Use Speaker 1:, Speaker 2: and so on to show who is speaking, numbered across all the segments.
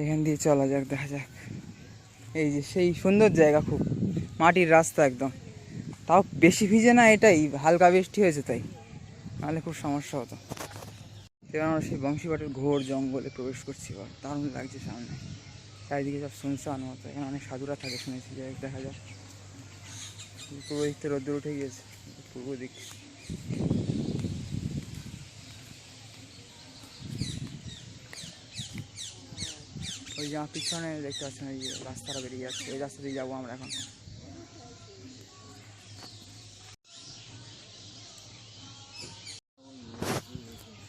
Speaker 1: এখান দিয়ে চলা যাক, দেখা যাক। এই যে সেই সুন্দর জায়গা খুব, মাটির রাস্তা একদম। তাও বেশি ভিজে না এটাই, হালকা বৃষ্টি হয়েছে তাই। নাহলে খুব সমস্যা হতো। এবার আমরা সেই বংশীবাটের ঘোর জঙ্গলে প্রবেশ করছি, এবার দারুণ লাগছে সামনে। চারিদিকে সব শুনশান মতো, এখানে অনেক সাধুরা থাকে, শুনেছি হোক, দেখা যাক। পূর্ব দিক থেকে রোদ্দুর উঠে গিয়েছে পূর্ব দিক। ওই যে আমার পিছনে দেখতে পাচ্ছেন ওই যে রাস্তাটা বেরিয়ে যাচ্ছে। ওই রাস্তা দিয়ে যাব আমরা এখন।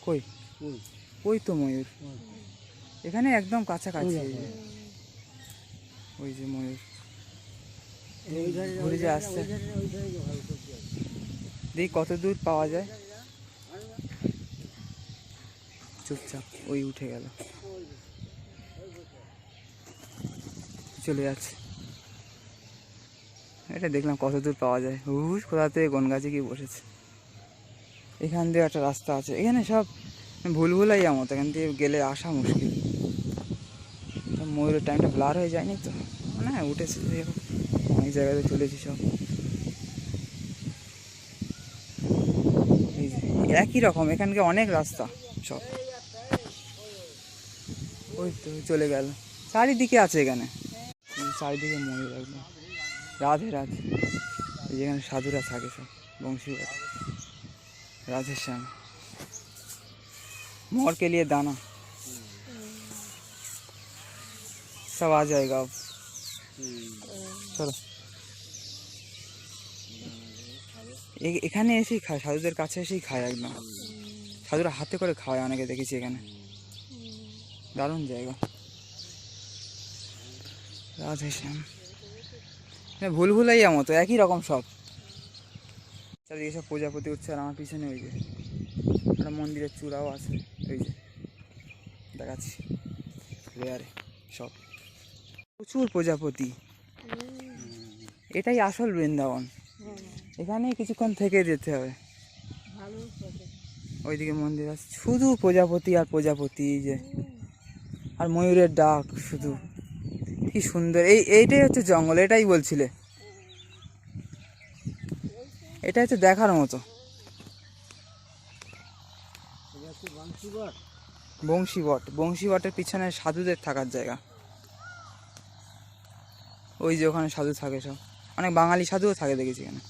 Speaker 1: কই? ওই তো ময়ূর? এখানে একদম কাছাকাছি। ওই যে ময়ূর। ঘুরে যে আসছে। দেখি কত দূর পাওয়া যায়। চুপচাপ ওই উঠে গেল। চলে যাচ্ছে। এটা দেখলাম কত দূর পাওয়া যায়। হুস কোথা থেকে কোন গাছে গিয়ে বসেছে। এখান দিয়ে একটা রাস্তা আছে। এখানে সব ভুল ভুলাই মতো, এখান দিয়ে গেলে আসা মুশকিল। ময়ূরের টাইমটা ব্লার হয়ে যায়নি তো? না, উঠেছে অনেক জায়গাতে চলেছি সব। একই রকম, এখানকে অনেক রাস্তা সব। ওই তো, চলে গেল। চারিদিকে আছে এখানে। চারিদিকে ময়ূর একদম রাধে রাধে এই যেখানে সাধুরা থাকে সব বংশীবাদ राधे श्याम मोर के लिए दाना सब आ जाएगा अब চলো এ- এখানে এসেই খায় সাধুদের কাছে এসেই খায় একদম সাধুরা হাতে করে খাওয়ায় অনেকে দেখেছি এখানে দারুণ জায়গা রাধে শ্যাম হ্যাঁ ভুল ভুলাইয়া মতো, একই রকম সব। চারিদিকে সব প্রজাপতি উঠছে আর আমার পিছনে ওই যে, একটা মন্দিরের চূড়াও আছে ওই যে, দেখাচ্ছি। রেয়ারে সব। প্রচুর প্রজাপতি। এটাই আসল বৃন্দাবন। এখানে কিছুক্ষণ থেকে যেতে হবে। ওইদিকে মন্দির আছে। শুধু প্রজাপতি আর প্রজাপতি যে। আর ময়ূরের ডাক শুধু। কি সুন্দর। এই, এইটাই হচ্ছে জঙ্গল, এটাই বলছিলে? এটা হচ্ছে দেখার মতো। বংশীবট, বংশীবটের পিছনে সাধুদের থাকার জায়গা। ওই যে ওখানে সাধু থাকে সব। অনেক বাঙালি সাধুও থাকে দেখেছি এখানে।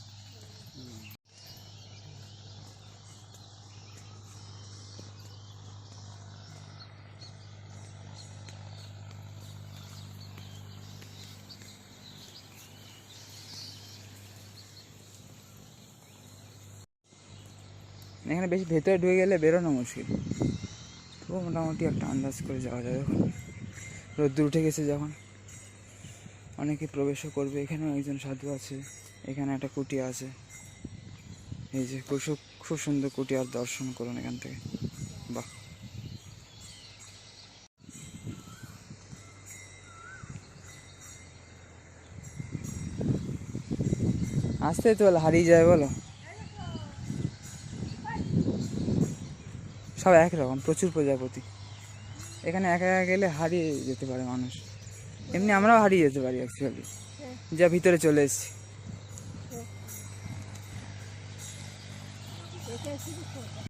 Speaker 1: এখানে বেশি ভেতরে ঢুকে গেলে বেরোনো মুশকিল। তবু মোটামুটি একটা আন্দাজ করে যাওয়া যাবে রোদ্দুর উঠে গেছে যখন। অনেকে প্রবেশও করবে। এখানেও একজন সাধু আছে। এখানে একটা কুটিয়া আছে। এই যে খুব খুব সুন্দর কুটি আর দর্শন করুন এখান থেকে। বাহ। আসতে তো হারিয়ে যায়, বলো। সব এক রকম, প্রচুর প্রজাপতি। এখানে একা একা গেলে হারিয়ে যেতে পারে মানুষ। এমনি আমরাও হারিয়ে যেতে পারি অ্যাকচুয়ালি যা ভিতরে চলে এসেছি।